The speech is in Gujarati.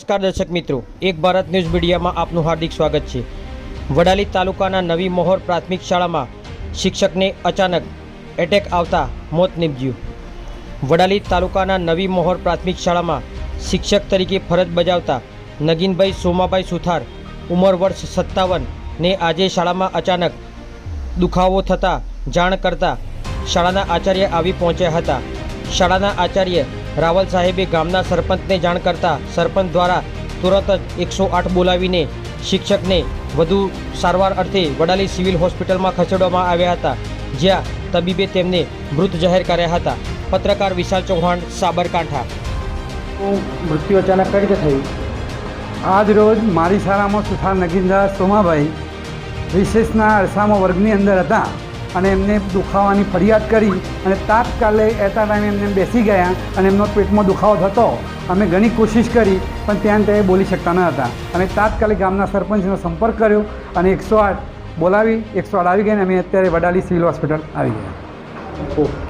નમસ્કાર દર્શક મિત્રો, એક ભારત ન્યૂઝ મીડિયામાં આપનું હાર્દિક સ્વાગત છે. વડાલી તાલુકાના નવી મોહર પ્રાથમિક શાળામાં શિક્ષકને અચાનક એટેક આવતા મોત નીપજ્યું. વડાલી તાલુકાના નવી મોહર પ્રાથમિક શાળામાં શિક્ષક તરીકે ફરજ બજાવતા નગીનભાઈ સોમાભાઈ સુથાર, ઉંમર વર્ષ સત્તાવનને આજે શાળામાં અચાનક દુખાવો થતાં જાણ કરતા શાળાના આચાર્ય આવી પહોંચ્યા હતા. શાળાના આચાર્ય રાવલ સાહેબે ગામના સરપંચને જાણ કરતા સરપંચ દ્વારા તુરત જ એકસો આઠ બોલાવીને શિક્ષકને વધુ સારવાર અર્થે વડાલી સિવિલ હોસ્પિટલમાં ખસેડવામાં આવ્યા હતા, જ્યાં તબીબે તેમને મૃત જાહેર કર્યા હતા. પત્રકાર વિશાલ ચૌહાણ, સાબરકાંઠા. મૃત્યુ અચાનક કઈ રીતે થયું? આજ રોજ મારી શાળામાં સુથાર નગીનદાસ સોમાભાઈ વિશેષના અરસામાં વર્ગની અંદર હતા. અને એમને દુખાવાની ફરિયાદ કરી અને તાત્કાલે એટા ટાઈમે એમને બેસી ગયા અને એમનો પેટમાં દુખાવો થતો. અમે ઘણી કોશિશ કરી, પણ ત્યાં તે બોલી શકતા ન હતા. અને તાત્કાલિક ગામના સરપંચનો સંપર્ક કર્યો અને એકસો આઠ બોલાવી, એકસો આઠ આવી ગયા અને અમે અત્યારે વડાલી સિવિલ હોસ્પિટલ આવી ગયા. ઓહ